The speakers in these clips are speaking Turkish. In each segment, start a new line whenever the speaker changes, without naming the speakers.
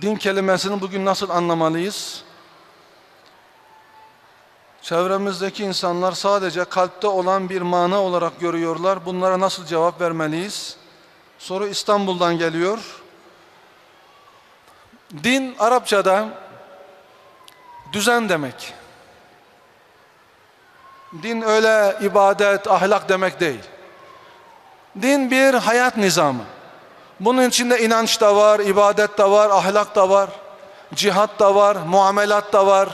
Din kelimesini bugün nasıl anlamalıyız? Çevremizdeki insanlar sadece kalpte olan bir mana olarak görüyorlar. Bunlara nasıl cevap vermeliyiz? Soru İstanbul'dan geliyor. Din Arapçada düzen demek. Din öyle ibadet, ahlak demek değil. Din bir hayat nizamı. Bunun içinde inanç da var, ibadet de var, ahlak da var, cihat da var, muamelat da var,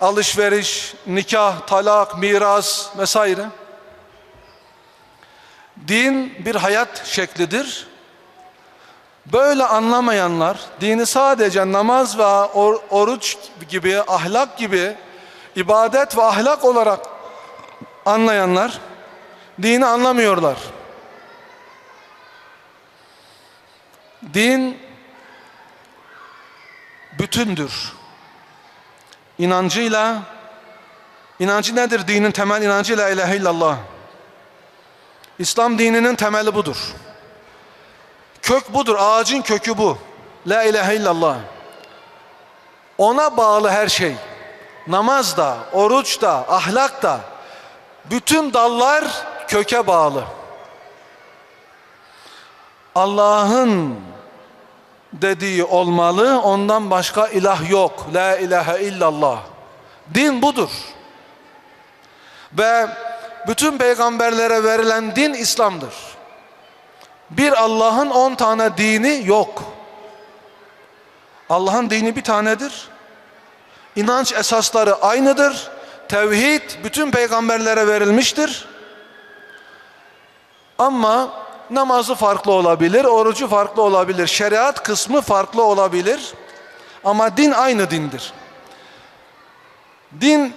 alışveriş, nikah, talak, miras vesaire. Din bir hayat şeklidir. Böyle anlamayanlar dini sadece namaz ve or- oruç gibi, ahlak gibi ibadet ve ahlak olarak anlayanlar dini anlamıyorlar. Din bütündür. İnancıyla, inancı nedir? Dinin temel inancı la ilahe illallah. İslam dininin temeli budur. Kök budur, ağacın kökü bu. La ilahe illallah. Ona bağlı her şey. Namaz da, oruç da, ahlak da. Bütün dallar köke bağlı. Allah'ın dediği olmalı, ondan başka ilah yok. La ilahe illallah. Din budur. Ve bütün peygamberlere verilen din İslam'dır. Bir Allah'ın on tane dini yok. Allah'ın dini bir tanedir. İnanç esasları aynıdır. Tevhid bütün peygamberlere verilmiştir. Ama namazı farklı olabilir, orucu farklı olabilir, şeriat kısmı farklı olabilir. Ama din aynı dindir. Din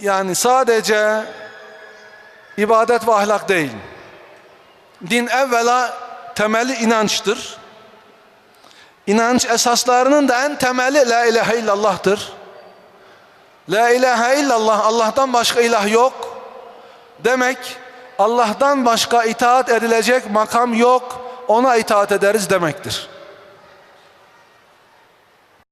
yani sadece ibadet ve ahlak değil. Din evvela temeli inançtır. İnanç esaslarının da en temeli la ilahe illallah'tır. La ilahe illallah Allah'tan başka ilah yok. Demek Allah'tan başka itaat edilecek makam yok. Ona itaat ederiz demektir.